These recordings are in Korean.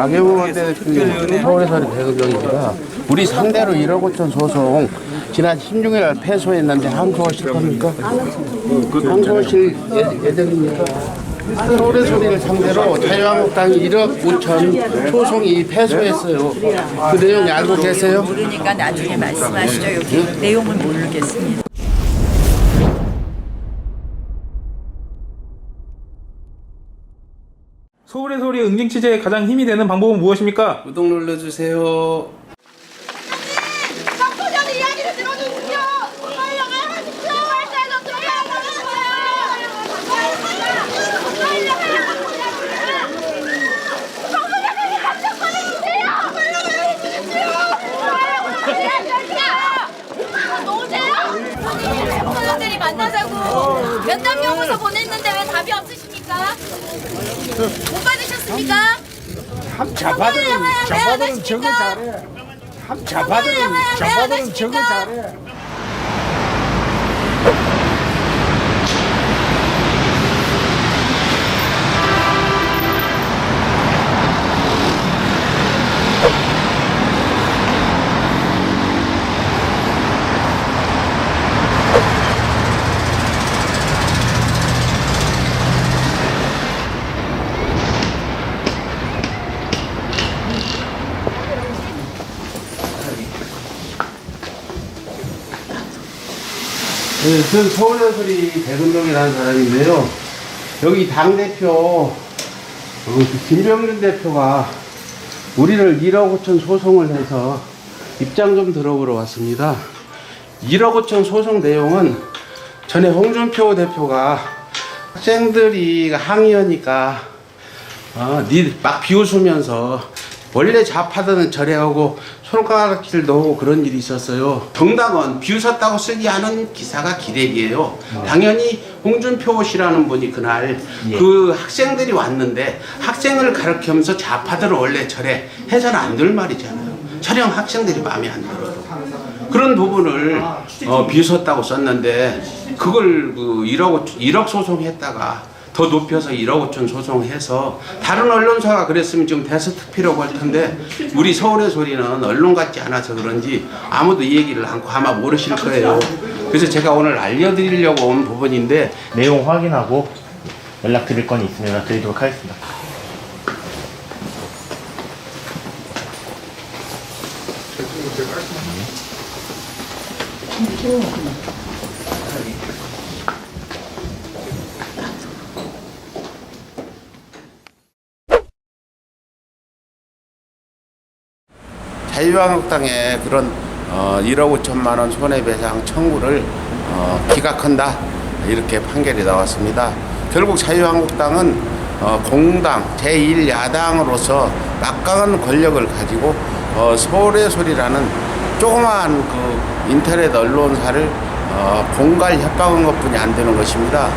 나경원 대표님 서울에서 배급경입니다. 우리 상대로 1억 5천 소송 지난 16일 날 패소했는데 항소하실 겁니까? 항소하실 예- 예정입니까? 서울의 소리를 상대로 자유한국당이 1억 5천 소송이 패소했어요. 그 내용 알고 계세요? 모르니까 나중에 말씀하시죠. 여기 내용은 모르겠습니다. 서울의 소리 응징 취재에 가장 힘이 되는 방법은 무엇입니까? 구독 눌러주세요. 정부전 이야기를 들어주십시오. 설명을 하십시오. 말씀 좀 들어주세요. 정부장님이 감정 꺼내주세요. 설명을 해주십시오. 놓으세요. 청소년들이 만나자고 면담 요구서 보냈는데 왜 답이 없으십니까? 못 좌파들은 왜안 좌파들은 정거 하십니까? 잘해. 참 좌파들은 좌파들은 하십니까? 잘해. 네, 저는 서울의 소리 백운동이라는 사람인데요. 여기 당대표, 어, 김병준 대표가 우리를 1억 5천 소송을 해서 입장 좀 들어보러 왔습니다. 1억 5천 소송 내용은 전에 홍준표 대표가 학생들이 항의하니까 어, 니막 비웃으면서 원래 좌파들은 저래하고 손가락질 넣고 그런 일이 있었어요. 정당은 비웃었다고 쓰지 않은 기사가 기레기예요. 당연히 홍준표 씨라는 분이 그날 그 학생들이 왔는데 학생을 가르치면서 좌파들은 원래 저래 해서는 안 될 말이잖아요. 촬영 학생들이 마음에 안 들어요. 그런 부분을 어, 비웃었다고 썼는데 그걸 그 1억 1억 소송했다가 더 높여서 1억 5천 소송해서 다른 언론사가 그랬으면 지금 데스트피라고 할 텐데 우리 서울의 소리는 언론 같지 않아서 그런지 아무도 이 얘기를 않고 아마 모르실 거예요. 그래서 제가 오늘 알려드리려고 온 부분인데 내용 확인하고 연락드릴 건 있으면 연락드리도록 하겠습니다. 자유한국당의 그런 어, 1억 5천만 원 손해배상 청구를 어, 기각한다 이렇게 판결이 나왔습니다. 결국 자유한국당은 어, 공당 제1야당으로서 막강한 권력을 가지고 어, 서울의 소리라는 조그마한 그 인터넷 언론사를 어, 공갈 협박한 것뿐이 안 되는 것입니다.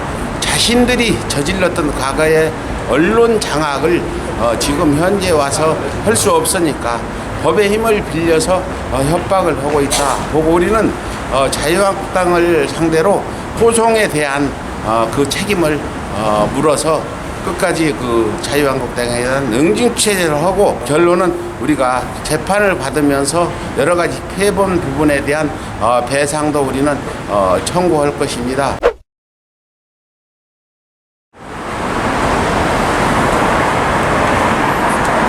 자신들이 저질렀던 과거의 언론 장악을 어, 지금 현재 와서 할 수 없으니까 법의 힘을 빌려서 어, 협박을 하고 있다. 보고 우리는 어, 자유한국당을 상대로 소송에 대한 어, 그 책임을 어, 물어서 끝까지 그 자유한국당에 대한 응징 취재를 하고 결론은 우리가 재판을 받으면서 여러 가지 피해본 부분에 대한 어, 배상도 우리는 어, 청구할 것입니다.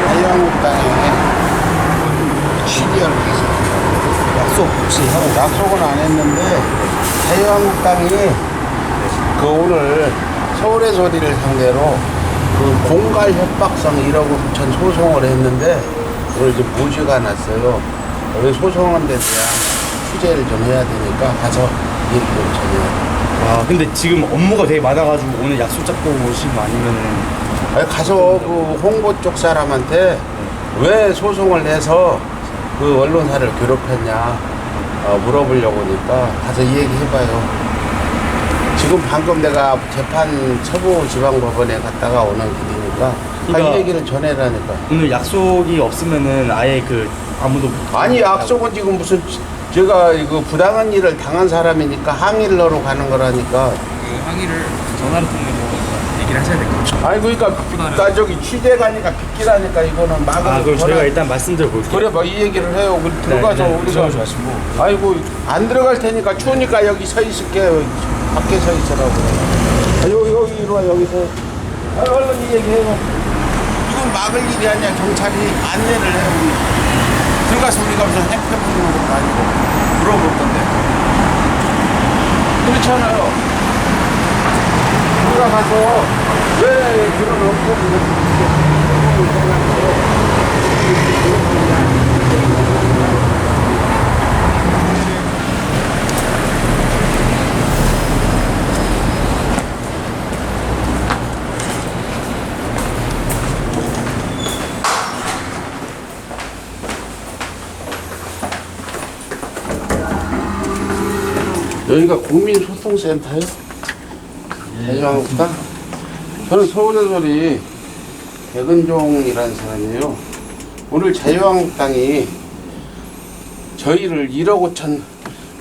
자유한국당에 시리얼을 했습니다. 약속 혹시 하고 약속은 안 했는데 자유한국당이 그 오늘 서울의 소리를 상대로 그 공갈 협박성 1억 5천 소송을 했는데 오늘 이제 무죄가 났어요. 왜 소송한 데 대한 취재를 좀 해야 되니까 가서 얘기를 전해요. 아 근데 지금 업무가 되게 많아가지고 오늘 약속 잡고 오신 거 아니면은 아니, 가서 그 홍보 쪽 사람한테 왜 소송을 해서 그 언론사를 괴롭혔냐 어, 물어보려고 하니까 가서 이 얘기 해봐요. 지금 방금 내가 재판 서부지방법원에 갔다가 오는 길이니까 아, 그러니까- 이 얘기를 전해라니까. 오늘 약속이 없으면은 아예 그 아무도 아니 약속은 지금 무슨 제가 이거 부당한 일을 당한 사람이니까 항의를 하러 가는 거라니까 그 항의를 전화로 통해서 얘기를 하셔야 될 것 같아요. 아니 그러니까 나 저기 취재 가니까 빗기라니까 이거는 막을 아 그럼 저희가 일단 말씀드려 볼게요. 그래 뭐이 얘기를 해요. 우리 들어가서 네, 네, 우리가 들어가지 마시고. 아이고 안 들어갈 테니까 추우니까 여기 서 있을게요. 밖에 서 있으라고. 아, 여기 여기 이리 와 여기서. 아, 얼른 이 얘기해요. 이건 막을 일이 아니야. 경찰이 안내를 해. 우리. 들어가서 우리가 무슨 행패 부리는 것도 아니고 물어볼 건데. 그렇잖아요. 우리가 가서 왜 그런 없고 여기가 국민소통센터요? 대중한국당? 저는 서울에서리 백은종이라는 사람이에요. 오늘 자유한국당이 저희를 1억 5천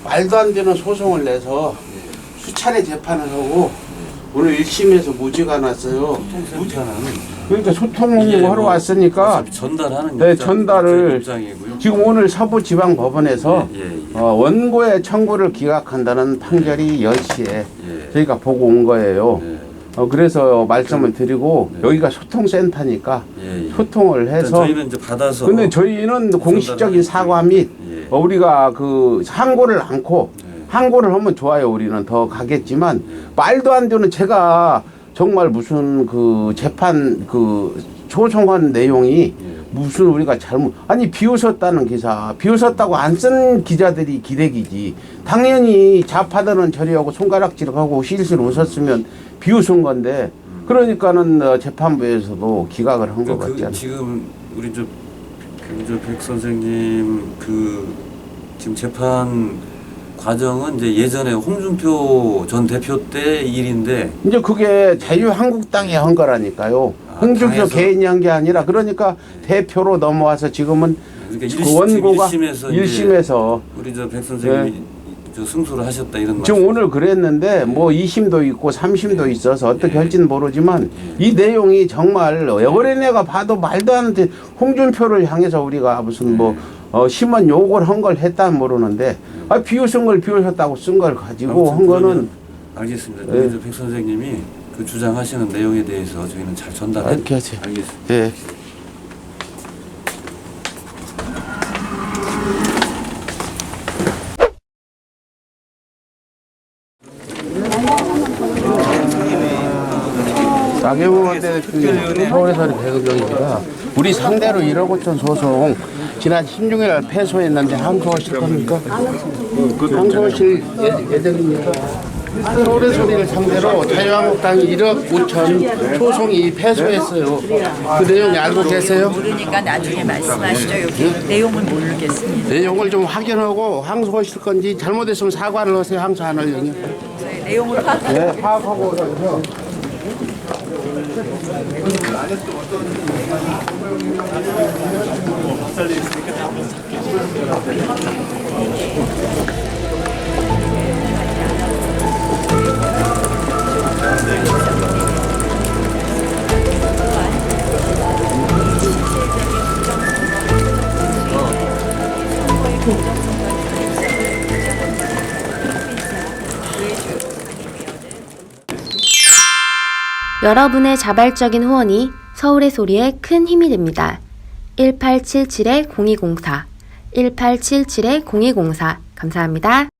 말도 안 되는 소송을 내서 수차례 재판을 하고 오늘 1심에서 무죄가 났어요. 그러니까 소통을 하러 왔으니까 전달하는 네, 입장, 전달을 입장이고요. 지금 오늘 서부 지방 법원에서 예, 예, 어, 원고의 청구를 기각한다는 판결이 10시에 예. 저희가 보고 온 거예요. 예, 어, 그래서 말씀을 드리고 여기가 소통센터니까 예, 예. 소통을 해서 저희는 이제 받아서 근데 저희는 공식적인 사과 및 예. 어, 우리가 그 항고를 않고 예. 항고를 하면 좋아요. 우리는 더 가겠지만 말도 안 되는 제가 정말 무슨 그 재판 그 소송한 내용이 예. 무슨 우리가 잘못 아니 비웃었다는 기사 비웃었다고 안 쓴 기자들이 기대기지 당연히 좌파들은 저리하고 손가락질하고 실실 웃었으면 비웃은 건데 그러니까는 어, 재판부에서도 기각을 한것 그, 같지 그. 지금 우리 저그저백 선생님 그 지금 재판 과정은 이제 예전에 홍준표 전 대표 때 일인데 이제 그게 자유한국당이 한 거라니까요. 아, 홍준표 당에서? 개인이 한 게 아니라 그러니까 대표로 넘어와서 지금은 그러니까 그 원고가 일심에서 이제 1심에서 우리 저 백 선생님이 저 승소를 하셨다 이런 네. 지금. 오늘 그랬는데 뭐 2심도 있고 3심도 있어서 어떻게 예. 할지는 모르지만 이 내용이 정말 어린애가 봐도 말도 안 돼. 홍준표를 향해서 우리가 무슨 뭐 어, 심한 욕을 한 걸 했다는 모르는데 아, 비웃은 걸 비웃었다고 쓴 걸 가지고 한 거는 알겠습니다. 예. 우리 저백 선생님이 그 주장하시는 내용에 대해서 저희는 잘 전달해. 이렇게 하세요. 알겠습니다. 예. 나경원 대표님 서울에서 백은정입니다. 우리 상대로 1억 5천 소송 지난 16일 날 패소했는데 항소하실 겁니까? 항소하실 예- 예정입니까? 서울의 소리를 상대로 자유한국당이 1억 5천 소송이 패소했어요. 그 내용 알고 계세요? 모르니까 나중에 말씀하시죠. 여기 내용은 모르겠습니다. 내용을 좀 확인하고 항소하실 건지 잘못했으면 사과를 하세요. 항소 안 하려면. 저희 내용을 파악 네, 파악하고 그래서 여러분의 자발적인 후원이 서울의 소리에 큰 힘이 됩니다. 1877-0204 1877-0204 감사합니다.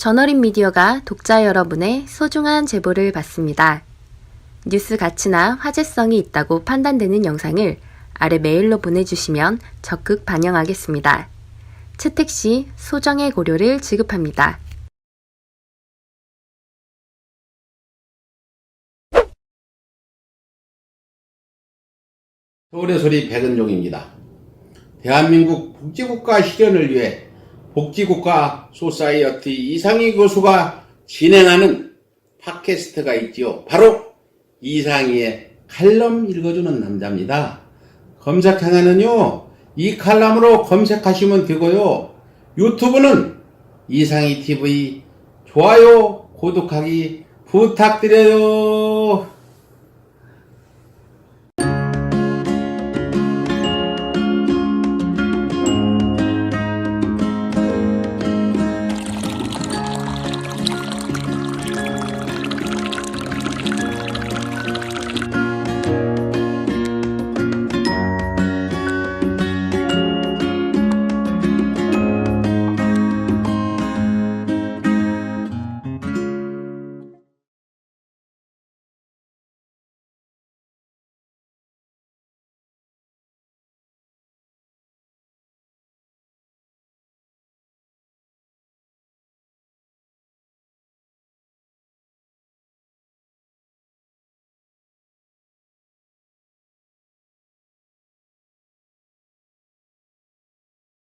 전어린 미디어가 독자 여러분의 소중한 제보를 받습니다. 뉴스 가치나 화제성이 있다고 판단되는 영상을 아래 메일로 보내주시면 적극 반영하겠습니다. 채택 시 소정의 고려를 지급합니다. 서울의 소리 백은종입니다. 대한민국 복지국가 실현을 위해 복지국가 소사이어티 이상희 교수가 진행하는 팟캐스트가 있지요. 바로 이상희의 칼럼 읽어주는 남자입니다. 검색창에는요, 이 칼럼으로 검색하시면 되고요. 유튜브는 이상희 TV 좋아요, 구독하기 부탁드려요.